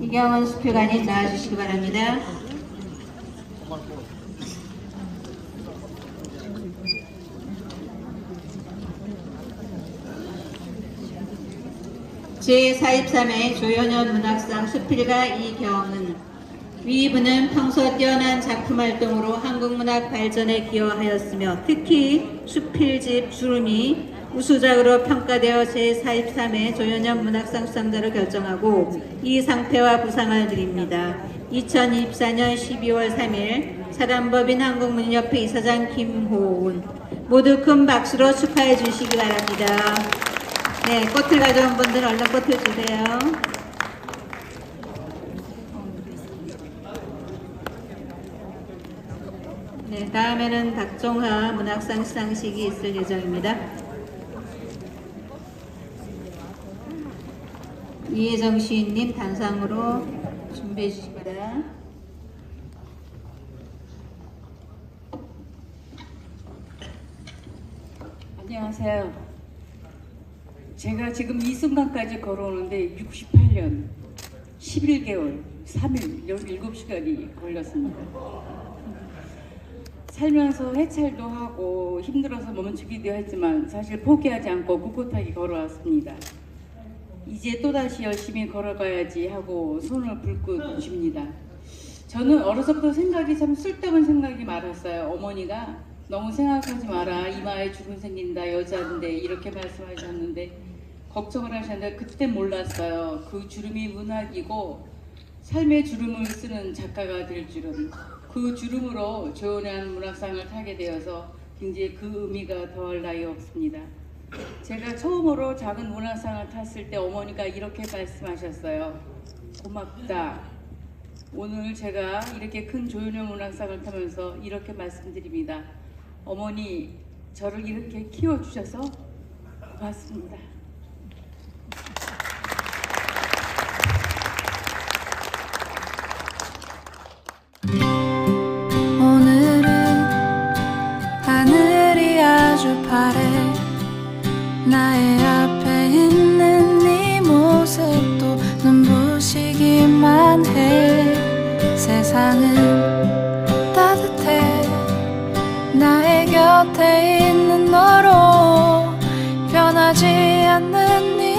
이경원 수표관이 나와주시기 바랍니다. 제43회 조연현 문학상 수필가 이경은 위분은 평소 뛰어난 작품 활동으로 한국 문학 발전에 기여하였으며 특히 수필집 주름이 우수작으로 평가되어 제43회 조연현 문학상 수상자로 결정하고 이 상패와 부상을 드립니다. 2024년 12월 3일 사단법인 한국문협회 이사장 김호은 모두 큰 박수로 축하해 주시기 바랍니다. 네, 꽃을 가져온 분들 얼른 꽃을 주세요. 네, 다음에는 박종화 문학상 시상식이 있을 예정입니다. 이혜정 시인님 단상으로 준비해 주시기 바랍니다. 안녕하세요. 제가 지금 이 순간까지 걸어오는데 68년 11개월 3일 17시간이 걸렸습니다. 살면서 해찰도 하고 힘들어서 멈추기도 했지만 사실 포기하지 않고 꿋꿋하게 걸어왔습니다. 이제 또다시 열심히 걸어가야지 하고 손을 불끈 줍니다. 저는 어려서부터 생각이 참 쓸데없는 생각이 많았어요. 어머니가 너무 생각하지 마라. 이마에 주름 생긴다. 여자인데 이렇게 말씀하셨는데 걱정을 하셨는데 그때 몰랐어요. 그 주름이 문학이고 삶의 주름을 쓰는 작가가 될 줄은 그 주름으로 조연한 문학상을 타게 되어서 굉장히 그 의미가 더할 나위 없습니다. 제가 처음으로 작은 문학상을 탔을 때 어머니가 이렇게 말씀하셨어요. 고맙다. 오늘 제가 이렇게 큰 조연의 문학상을 타면서 이렇게 말씀드립니다. 어머니, 저를 이렇게 키워주셔서 고맙습니다. 오늘은 하늘이 아주 파래 나의 앞에 있는 네 모습도 눈부시기만 해. 세상은 따뜻해. 나의 곁에 있는 너로 변하지 않는 네